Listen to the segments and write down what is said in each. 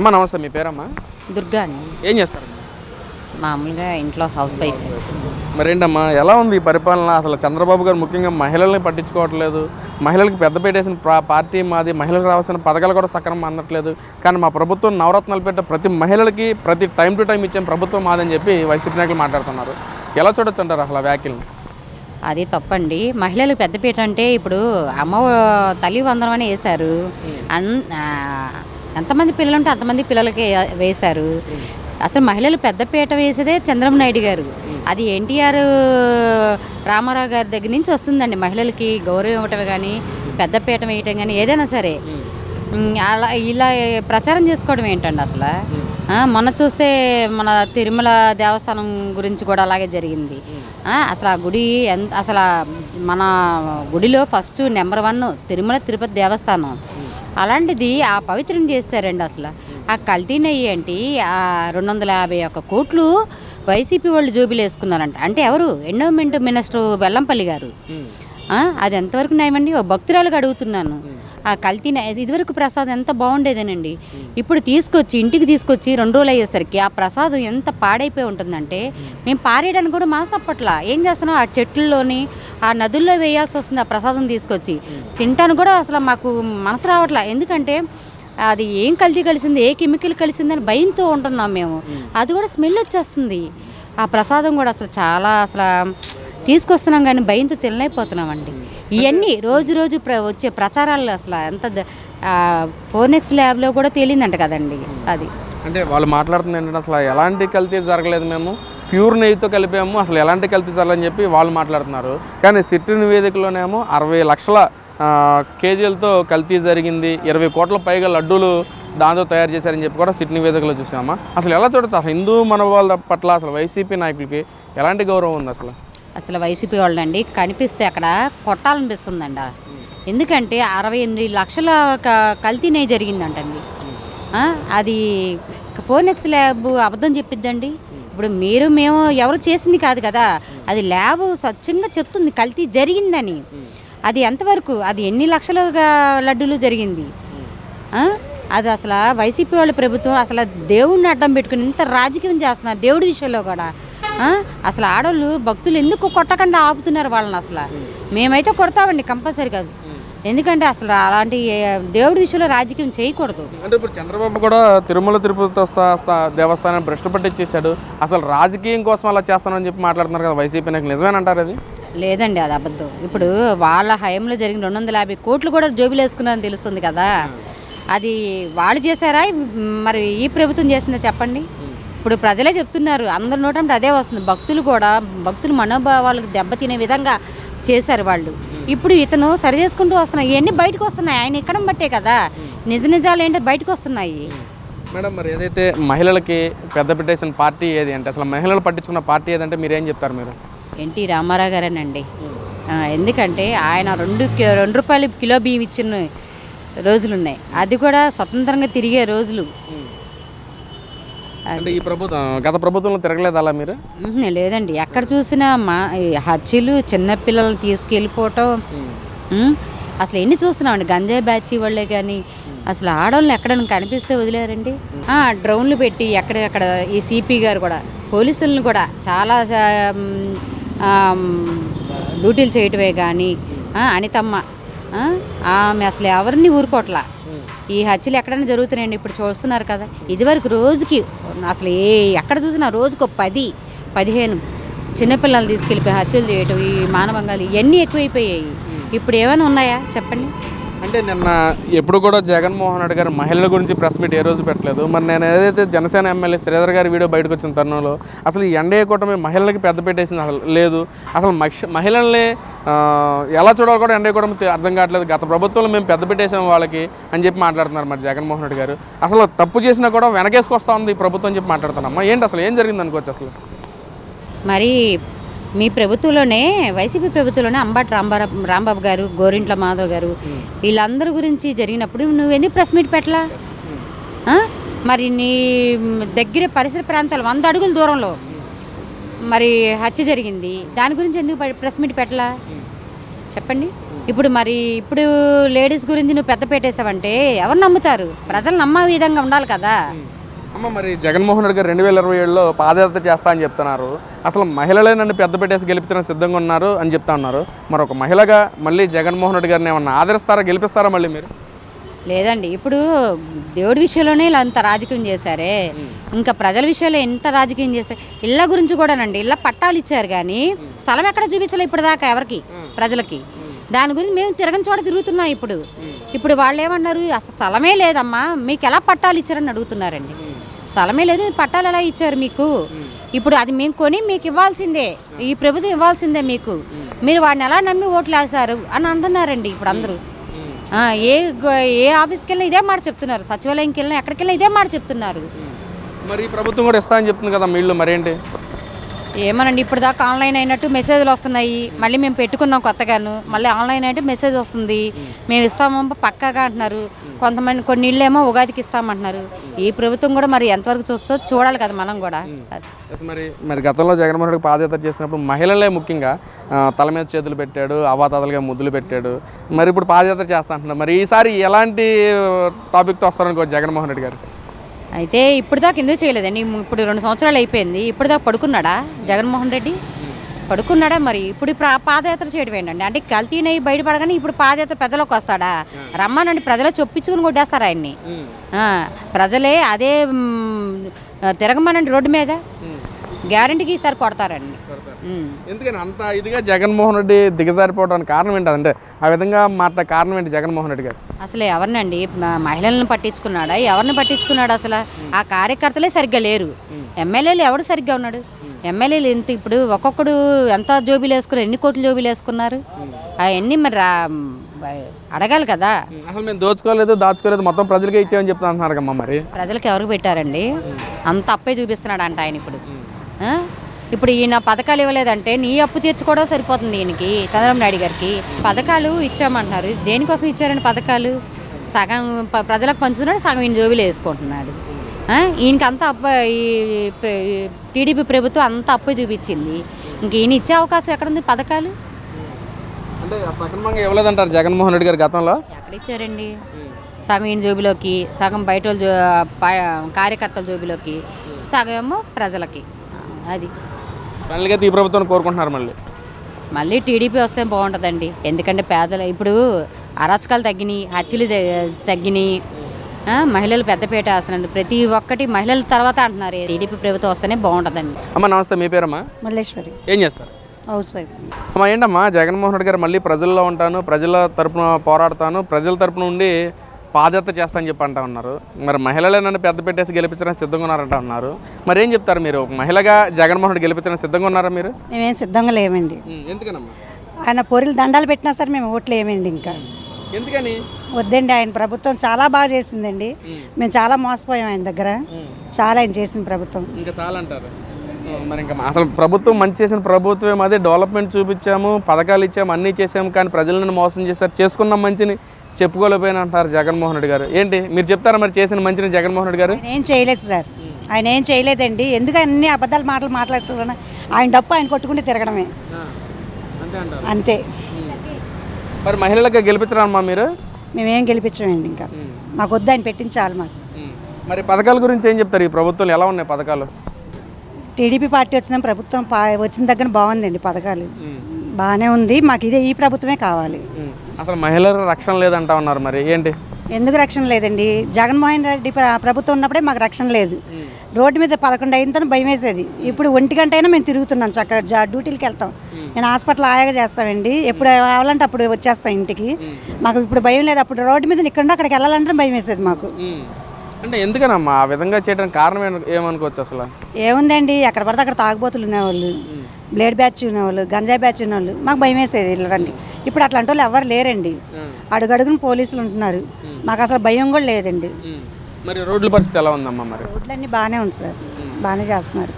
అమ్మ నమస్తే మీ పేరమ్మా? దుర్గా అండి. ఏం చేస్తారు మామూలుగా ఇంట్లో హౌస్ వైఫ్. మరేంటమ్మా ఎలా ఉంది ఈ పరిపాలన? అసలు చంద్రబాబు గారు ముఖ్యంగా మహిళల్ని పట్టించుకోవట్లేదు. మహిళలకు పెద్ద పెట్టేసిన ప్రా- పార్టీ మాది మహిళలకు రావాల్సిన పథకాలు కూడా సక్రమం అందట్లేదు కానీ మా ప్రభుత్వం నవరత్నాలు పెట్టే ప్రతి మహిళలకి ప్రతి టైం టు టైం ఇచ్చే ప్రభుత్వం మాదని చెప్పి వైసీపీ నాయకులు మాట్లాడుతున్నారు. ఎలా చూడొచ్చు అంటారు అసలు ఆ వ్యాఖ్యలను? అది తప్పండి. మహిళలు పెద్దపీట అంటే ఇప్పుడు అమ్మ తల్లి వందనం అని వేశారు. అన్ ఎంతమంది పిల్లలు ఉంటే అంతమంది పిల్లలకి వేశారు. అసలు మహిళలు పెద్దపీట వేసేదే చంద్రబాబు నాయుడు గారు. అది ఎన్టీఆర్ రామారావు గారి దగ్గర నుంచి వస్తుందండి మహిళలకి గౌరవం ఇవ్వటం కానీ పెద్దపీట వేయటం కానీ ఏదైనా సరే. అలా ఇలా ప్రచారం చేసుకోవడం ఏంటండి అసలు? మొన్న చూస్తే మన తిరుమల దేవస్థానం గురించి కూడా అలాగే జరిగింది. అసలు ఆ గుడి ఎంత అసలు మన గుడిలో first number one Tirumala Tirupati దేవస్థానం. అలాంటిది ఆ పవిత్రం చేస్తారండి అసలు. ఆ కల్తీ నెయ్యి ఏంటి? ఆ రెండు వందల యాభై ఒక్క కోట్లు వైసీపీ వాళ్ళు జోబీలు వేసుకున్నారంట. అంటే ఎవరు? ఎండోమెంట్ మినిస్టర్ వెల్లంపల్లి గారు. అది ఎంతవరకు న్యాయమండి? ఓ భక్తురాలుగా అడుగుతున్నాను. ఆ కల్తీ ఇదివరకు ప్రసాదం ఎంత బాగుండేదేనండి? ఇప్పుడు తీసుకొచ్చి ఇంటికి తీసుకొచ్చి రెండు రోజులు అయ్యేసరికి ఆ ప్రసాదం ఎంత పాడైపోయి ఉంటుందంటే మేము పారేయడానికి కూడా మాసప్పట్లా. ఏం చేస్తున్నాం? ఆ చెట్లలోని ఆ నదుల్లో వేయాల్సి వస్తుంది ఆ ప్రసాదం తీసుకొచ్చి. తింటాను కూడా అసలు మాకు మనసు రావట్లా. ఎందుకంటే అది ఏం కలిసి కలిసింది ఏ కెమికల్ కలిసిందని భయంతో ఉంటున్నాం మేము. అది కూడా స్మెల్ వచ్చేస్తుంది. ఆ ప్రసాదం కూడా అసలు చాలా అసలు తీసుకొస్తున్నాం కానీ భయంతో తినలేకపోతున్నామండి. ఇవన్నీ రోజు రోజు ప్ర వచ్చే ప్రచారాలు అసలు ఎంత ద- ఫోనెక్స్ ల్యాబ్లో కూడా తేలిందంట కదండి అది. అంటే వాళ్ళు మాట్లాడుతుంది ఏంటంటే అసలు ఎలాంటి కల్తీ జరగలేదు మేము. ప్యూర్ నెయ్యితో కలిపాము. అసలు ఎలాంటి కల్తీ జరగదని చెప్పి వాళ్ళు మాట్లాడుతున్నారు. కానీ సిట్టు నివేదికలోనేమో అరవై లక్షల కేజీలతో కల్తీ జరిగింది. ఇరవై కోట్ల పైగా లడ్డూలు దాంతో తయారు చేశారని చెప్పి కూడా సిట్ నివేదికలో చూసామా. అసలు ఎలా చూడొచ్చు? అసలు హిందూ మనవాళ్ళ పట్ల అసలు వైసీపీ నాయకులకి ఎలాంటి గౌరవం ఉంది అసలు? అసలు వైసీపీ వాళ్ళండి కనిపిస్తే అక్కడ కొట్టాలనిపిస్తుందండి ఎందుకంటే అరవై ఎనిమిది లక్షల క- కల్తీ నెయ్యి జరిగిందంటండి. అది ఫోనెక్స్ ల్యాబ్ అబద్ధం చెప్పిద్దండి. ఇప్పుడు మీరు మేము ఎవరు చేసింది కాదు కదా. అది ల్యాబ్ స్వచ్ఛంగా చెప్తుంది కల్తీ జరిగిందని. అది ఎంతవరకు అది ఎన్ని లక్షలుగా లడ్డూలు జరిగింది? అది అసలు వైసీపీ వాళ్ళ ప్రభుత్వం అసలు దేవుడిని అడ్డం పెట్టుకుని ఇంత రాజకీయం చేస్తున్నారు దేవుడి విషయంలో కూడా. అసలు ఆడవాళ్ళు భక్తులు ఎందుకు కొట్టకుండా ఆపుతున్నారు వాళ్ళని అసలు? మేమైతే కొడతామండి కంపల్సరీ కాదు. ఎందుకంటే అసలు అలాంటి దేవుడి విషయంలో రాజకీయం చేయకూడదు. అంటే ఇప్పుడు చంద్రబాబు కూడా తిరుమల తిరుపతి స్థా- స్థా- దేవస్థానం భ్రష్టు పట్టించేశాడు. అసలు రాజకీయం కోసం అలా చేస్తానని చెప్పి మాట్లాడుతున్నారు కదా వైసీపీ నాయకులు. నిజమేనంటారు అది? లేదండి అది అబద్ధం. ఇప్పుడు వాళ్ళ హయాంలో జరిగిన రెండు వందల యాభై కోట్లు కూడా జోబులు వేసుకున్నారని తెలుస్తుంది కదా. అది వాళ్ళు చేశారా? మరి ఈ ప్రభుత్వం చేసిందా చెప్పండి. ఇప్పుడు ప్రజలే చెప్తున్నారు అందరి నోటంటే అదే వస్తుంది. భక్తులు కూడా భక్తుల మనోభావాలకు దెబ్బతినే విధంగా చేశారు వాళ్ళు. ఇప్పుడు ఇతను సరి చేసుకుంటూ వస్తున్నాయి. ఇవన్నీ బయటకు వస్తున్నాయి. ఆయన ఎక్కడం బట్టే కదా. నిజ నిజాలు ఏంటో బయటకు వస్తున్నాయి. మేడం మరి ఏదైతే మహిళలకి పెద్ద పెట్టేసిన పార్టీ ఏది అంటే అసలు మహిళలు పట్టించుకున్న పార్టీ ఏదంటే మీరేం చెప్తారు మీరు? ఎన్టీ రామారావు గారేనండి. ఎందుకంటే ఆయన రెండు రెండు రూపాయలు కిలో బియ్యం ఇచ్చిన రోజులు ఉన్నాయి అది కూడా స్వతంత్రంగా తిరిగే రోజులు. అంటే ఈ ప్రభుత్వం గత ప్రభుత్వంలో తిరగలేదు అలా మీరు? ఉహుం, లేదండి. ఎక్కడ చూసినా మా ఈ హత్యలు చిన్నపిల్లల్ని తీసుకెళ్ళిపోవటం అసలు ఎన్ని చూస్తున్నామండి? గంజాయి బ్యాచ్ వాళ్ళే కానీ అసలు ఆడవాళ్ళని ఎక్కడైనా కనిపిస్తే వదిలేరండి. ఆ, డ్రోన్లు పెట్టి ఎక్కడెక్కడ ఈ సిపి గారు కూడా పోలీసులను కూడా చాలా సా- డ్యూటీలు చేయటమే కానీ ఆ, అనితమ్మ ఆ, ఆమె అసలు ఎవరిని ఊరుకోవట్లా? ఈ హత్యలు ఎక్కడైనా జరుగుతున్నాయండి ఇప్పుడు చూస్తున్నారు కదా. ఇదివరకు రోజుకి అసలు ఏ ఎక్కడ చూసినా రోజుకు పది పదిహేను చిన్నపిల్లలు తీసుకెళ్ళిపోయి హత్యలు చేయటం ఈ మానవంగాలు ఇవన్నీ ఎక్కువైపోయాయి. ఇప్పుడు ఏమైనా ఉన్నాయా? చెప్పండి. అంటే నిన్న ఎప్పుడు కూడా జగన్మోహన్ రెడ్డి గారు మహిళల గురించి ప్రెస్ మీట్ ఏ రోజు పెట్టలేదు. మరి నేను ఏదైతే జనసేన ఎమ్మెల్యే శ్రీధర్ గారి వీడియో బయటకు వచ్చిన తరుణంలో అసలు ఈ ఎన్డీఏ కూటమి మహిళలకి పెద్ద పెట్టేసింది అసలు లేదు. అసలు మహిళ మహిళల్ని ఎలా చూడాలి కూడా ఎన్డీఏ కూటమి అర్థం కావట్లేదు. గత ప్రభుత్వంలో మేము పెద్ద పెట్టేసాం వాళ్ళకి అని చెప్పి మాట్లాడుతున్నారు మరి జగన్మోహన్ రెడ్డి గారు. అసలు తప్పు చేసినా కూడా వెనకేసుకొస్తా ఉంది ఈ ప్రభుత్వం అని చెప్పి మాట్లాడుతున్నామ్మా ఏంటి అసలు? ఏం జరిగింది అనుకోవచ్చు అసలు? మరి మీ ప్రభుత్వంలోనే వైసీపీ ప్రభుత్వంలోనే అంబటి రాంబారావు రాంబాబు గారు గోరింట్ల మాధవ్ గారు వీళ్ళందరి గురించి జరిగినప్పుడు నువ్వు ఎందుకు ప్రెస్ మీట్ పెట్టలా? మరి నీ దగ్గర పరిసర ప్రాంతాలు వంద అడుగుల దూరంలో మరి హత్య జరిగింది. దాని గురించి ఎందుకు ప్రెస్ మీట్ పెట్టలా? చెప్పండి. ఇప్పుడు మరి ఇప్పుడు లేడీస్ గురించి నువ్వు పెద్ద పెట్టేసావంటే ఎవరు నమ్ముతారు? ప్రజలు నమ్మ విధంగా ఉండాలి కదా. అమ్మ మరి జగన్మోహన్ రెడ్డి గారు రెండు వేల ఇరవై ఏడులో పాదయాత్ర చేస్తా అని చెప్తున్నారు. అసలు మహిళలే నన్ను పెద్ద పెట్టేసి గెలిపించడానికి సిద్ధంగా ఉన్నారు అని చెప్తా ఉన్నారు. మరి ఒక మహిళగా మళ్ళీ జగన్మోహన్ రెడ్డి గారిని ఏమన్నా ఆదరిస్తారా గెలిపిస్తారా మళ్ళీ మీరు? లేదండి ఇప్పుడు దేవుడి విషయంలోనే ఇలా అంత రాజకీయం చేశారే. ఇంకా ప్రజల విషయంలో ఎంత రాజకీయం చేశారు ఇళ్ళ గురించి కూడానండి ఇళ్ళ పట్టాలు ఇచ్చారు కానీ స్థలం ఎక్కడ చూపించలే ఇప్పుడు దాకా ఎవరికి ప్రజలకి. దాని గురించి మేము తిరగని చోట తిరుగుతున్నాం ఇప్పుడు. ఇప్పుడు వాళ్ళు ఏమన్నారు అసలు స్థలమే లేదమ్మా మీకు ఎలా పట్టాలు ఇచ్చారని అడుగుతున్నారండి. స్థలమే లేదు మీ పట్టాలు ఎలా ఇచ్చారు మీకు? ఇప్పుడు అది మేము కొని మీకు ఇవ్వాల్సిందే. ఈ ప్రభుత్వం ఇవ్వాల్సిందే మీకు. మీరు వాడిని ఎలా నమ్మి ఓట్లు వేశారు అని అంటున్నారండి ఇప్పుడు అందరూ. ఏ ఏ ఆఫీస్కి వెళ్ళినా ఇదే మాట చెప్తున్నారు. సచివాలయంకి వెళ్ళినా ఎక్కడికి వెళ్ళినా ఇదే మాట చెప్తున్నారు. మరి ప్రభుత్వం కూడా ఇస్తా అని చెప్తుంది కదా మీళ్ళు మరేంటి? ఏమోనండి ఇప్పుడు దాకా ఆన్లైన్ అయినట్టు మెసేజ్లు వస్తున్నాయి. మళ్ళీ మేము పెట్టుకున్నాం కొత్తగాను. మళ్ళీ ఆన్లైన్ అంటే మెసేజ్ వస్తుంది. మేము ఇస్తాము పక్కాగా అంటున్నారు. కొంతమంది కొన్ని ఇళ్ళు ఏమో ఉగాదికి ఇస్తామంటున్నారు. ఈ ప్రభుత్వం కూడా మరి ఎంతవరకు చూస్తుందో చూడాలి కదా మనం కూడా. మరి మరి గతంలో జగన్మోహన్ రెడ్డి పాదయాత్ర చేసినప్పుడు మహిళలే ముఖ్యంగా తల మీద చేతులు పెట్టాడు అవాతాతలుగా ముద్దులు పెట్టాడు. మరి ఇప్పుడు పాదయాత్ర చేస్తా అంటున్నారు. మరి ఈసారి ఎలాంటి టాపిక్తో వస్తారనుకో జగన్మోహన్ రెడ్డి గారు? అయితే ఇప్పుడు దాకా ఎందుకు చేయలేదండి? ఇప్పుడు రెండు సంవత్సరాలు అయిపోయింది. ఇప్పుడు దాకా పడుకున్నాడా జగన్మోహన్ రెడ్డి? పడుకున్నాడా మరి? ఇప్పుడు ఇప్పుడు ఆ పాదయాత్ర చేయడం ఏంటండి? అంటే కల్తీ నెయ్యి బయటపడగానే ఇప్పుడు పాదయాత్ర ప్రజలకు వస్తాడా? రమ్మనండి ప్రజలు చొప్పించుకుని కొట్టేస్తారు ఆయన్ని. ప్రజలే అదే తిరగమనండి రోడ్డు మీద. గ్యారంటీకి ఈసారి కొడతారండి. ఎందుకని అంత ఇదిగా జగన్మోహన్ రెడ్డి దిగజారిపోవడానికి కారణం ఏంటి? అంటే ఆ విధంగా మాట కారణం ఏంటి జగన్మోహన్ రెడ్డి గారు? అసలు ఎవరినండి? మహిళలను పట్టించుకున్నాడా? ఎవరిని పట్టించుకున్నాడు అసలు? ఆ కార్యకర్తలే సరిగ్గా లేరు. ఎమ్మెల్యేలు ఎవడు సరిగ్గా ఉన్నాడు? ఎమ్మెల్యేలు ఎంత ఇప్పుడు ఒక్కొక్కడు ఎంత జోబీలు వేసుకున్నారు? ఎన్ని కోట్లు జోబీలు వేసుకున్నారు? అవన్నీ మరి అడగాలి కదా. అసలు మేము దోచుకోలేదు దాచుకోలేదు మొత్తం ప్రజలకే ఇచ్చామని చెప్తా అంటున్నారు మరి. ప్రజలకు ఎవరికి పెట్టారండి? అంత అప్పే చూపిస్తున్నాడు అంట ఆయన ఇప్పుడు? ఇప్పుడు ఈయన పథకాలు ఇవ్వలేదంటే నీ అప్పు తీర్చుకోవడం సరిపోతుంది ఈయనకి చంద్రబాబు నాయుడు గారికి. పథకాలు ఇచ్చామంటున్నారు. దేనికోసం ఇచ్చారండి పథకాలు? సగం ప్రజలకు పంచుతున్నాడు సగం ఈయన జోబిలో వేసుకుంటున్నాడు? ఈయనకి అంత అప్ప ఈ టీడీపీ ప్రభుత్వం అంత అప్పు చూపించింది. ఇంక ఈయన ఇచ్చే అవకాశం ఎక్కడుంది పథకాలు? అంటే సక్రమంగా ఇవ్వలేదంటారు జగన్మోహన్ రెడ్డి గారు గతంలో? ఎక్కడ ఇచ్చారండి సగం ఈయన జోబిలోకి సగం బయట కార్యకర్తల జోబిలోకి సగం ఏమో ప్రజలకి. అది. ఫైనల్గా ఈ ప్రభుత్వం కోరుకుంటున్నారు మళ్ళీ. మళ్ళీ టీడీపీ వస్తే బాగుంటుందండి. ఎందుకంటే పేదలు ఇప్పుడు అరాచకాలు తగ్గినాయి హత్యలు తగ్గినాయి. ఆ, మహిళలు పెద్దపీట వేస్తున్నారు ప్రతి ఒక్కటి మహిళల తర్వాత అంటున్నారు. టీడీపీ ప్రభుత్వం వస్తేనే బాగుంటుందండి. అమ్మ నమస్తే. మీ పేరమ్మా? మల్లేశ్వరి. ఏం చేస్తారు? Housewife. అమ్మా ఏంటమ్మా? జగన్మోహన్ రెడ్డి గారు మళ్ళీ ప్రజల్లో ఉంటాను ప్రజల తరపున పోరాడతాను ప్రజల తరపున ఉండి పాదయాత్ర చేస్తానని చెప్పి అంటా ఉన్నారు. మరి మహిళలే నన్ను పెద్ద పెట్టేసి గెలిపించడానికి సిద్ధంగా ఉన్నారంట ఉన్నారు. మరి ఏం చెప్తారు మీరు? ఒక మహిళగా జగన్మోహన్ రెడ్డి గెలిపించడానికి సిద్ధంగా ఉన్నారా మీరు? మేమేం సిద్ధంగా లేమండి. ఎందుకనమ్మా? ఆయన పొరిలు దండాలు పెట్టినా సరే మేము ఓట్లు వేయమండి ఇంకా. ఎందుకని? వద్దండి ఆయన ప్రభుత్వం చాలా బాగా చేసిందండి. మేము చాలా మోసపోయాం ఆయన దగ్గర. చాలా ఆయన చేసింది ప్రభుత్వం. ఇంకా చాలా అంటారు మరి ఇంకా అసలు ప్రభుత్వం మంచి చేసిన ప్రభుత్వం అదే డెవలప్మెంట్ చూపించాము పథకాలు ఇచ్చాము అన్నీ చేసాము. కానీ ప్రజలను మోసం చేశారు. చేసుకున్న మంచిని. చెప్పుకోలేకపోయినా అంటారు జగన్మోహన్ రెడ్డి గారు. ఏంటి? మీరు చెప్తారా మరి చేసిన మంచిని జగన్మోహన్ రెడ్డి గారు? ఏం చేయలేదు సార్. ఆయన ఏం చేయలేదండి. ఎందుకు అన్ని అబద్ధాలు మాటలు మాట్లాడుతున్నా ఆయన డప్పు ఆయన కొట్టుకుంటే తిరగడమే. అంతే మరి మహిళలకు గెలిపించరామ్మా మీరు? మేమేం గెలిపించమండి ఇంకా. మాకు వద్దు ఆయన పెట్టించాలి మాకు. మరి పథకాల గురించి ఏం చెప్తారు? ఈ ప్రభుత్వం ఎలా ఉన్నాయి పథకాలు? టీడీపీ పార్టీ వచ్చిన ప్రభుత్వం వచ్చిన దగ్గర బాగుందండి పథకాలు. బాగానే ఉంది. మాకు ఇదే ఈ ప్రభుత్వమే కావాలి. అసలు మహిళలకు రక్షణ లేదంటా ఉన్నారు మరి. ఏంటి? ఎందుకు రక్షణ లేదండి? జగన్మోహన్ రెడ్డి ప్ర- ప్రభుత్వం ఉన్నప్పుడే మాకు రక్షణ లేదు. రోడ్డు మీద పదకొండు అయిన భయం వేసేది ఇప్పుడు ఒంటి గంట అయినా మేము తిరుగుతున్నాం చక్కగా. జా డ్యూటీలకి వెళ్తాం. నేను హాస్పిటల్ ఆయాగా చేస్తామండి ఎప్పుడు కావాలంటే అప్పుడు వచ్చేస్తాం ఇంటికి. మాకు ఇప్పుడు భయం లేదు. అప్పుడు రోడ్డు మీద ఇక్కడ అక్కడికి వెళ్ళాలంటే భయం వేసేది మాకు అంటే ఎందుకనమ్మా ఆ విధంగా చేయడానికి కారణం ఏమ- ఏమనుకోవచ్చు అసలు? ఏముందండి ఎక్కడ పడితే అక్కడ తాగుబోతులు ఉండేవాళ్ళు బ్లేడ్ బ్యాచ్ ఉన్నవాళ్ళు గంజాయి బ్యాచ్ ఉన్నవాళ్ళు మాకు భయం వేసేది వెళ్ళరండి ఇప్పుడు అట్లాంటి వాళ్ళు ఎవరు లేరండి. అడుగడుగున పోలీసులు ఉంటున్నారు. మాకు అసలు భయం కూడా లేదండి. మరి రోడ్ల పరిస్థితి ఎలా ఉందమ్మా మరి? రోడ్లన్నీ బాగానే ఉంది సార్. బాగానే చేస్తున్నారు.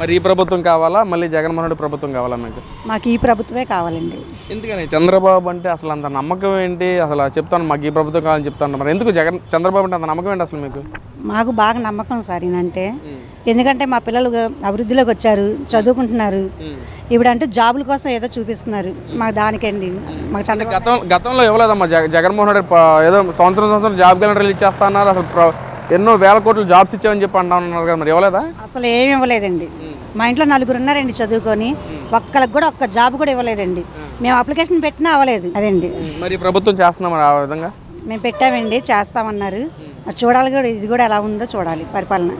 మరి ఈ ప్రభుత్వం కావాలా? మళ్ళీ జగన్మోహన్ రెడ్డి ప్రభుత్వం కావాలా మీకు? మాకు ఈ ప్రభుత్వమే కావాలండి. ఎందుకని? చంద్రబాబు అంటే అసలు అంత నమ్మకం ఏంటి? అసలు చెప్తాను మాకు ఈ ప్రభుత్వం కావాలని చెప్తాను మరి. ఎందుకు జగన్ చంద్రబాబు అంటే అంత నమ్మకం ఏంటి అసలు మీకు? మాకు బాగా నమ్మకం సార్ ఈయనంటే. ఎందుకంటే మా పిల్లలు అభివృద్ధిలోకి వచ్చారు చదువుకుంటున్నారు. ఇప్పుడు అంటే జాబుల కోసం ఏదో చూపిస్తున్నారు. మాకు దానికండి? మాకు గతం గతంలో ఇవ్వలేదమ్మా జగ జగన్మోహన్ రెడ్డి ఏదో సంవత్సరం సంవత్సరం జాబ్ క్యాలెండర్ రిలీజ్ చేస్తా అన్నారు. అసలు ఎన్నో వేల కోట్లు జాబ్స్ ఇచ్చామని చెప్పి అంటా ఉన్నారు కదా మరి ఇవ్వలేదా? అసలు ఏమి ఇవ్వలేదండి. మా ఇంట్లో నలుగురు ఉన్నారండి చదువుకొని ఒక్కరికి కూడా ఒక్క జాబ్ కూడా ఇవ్వలేదండి. మేము అప్లికేషన్ పెట్టినా అవ్వలేదు. అదండి. మరి ప్రభుత్వం చేస్తున్నాం మరి ఆ విధంగా? మేము పెట్టామండి చేస్తామన్నారు. చూడాలి కూడా ఇది కూడా ఎలా ఉందో చూడాలి పరిపాలన.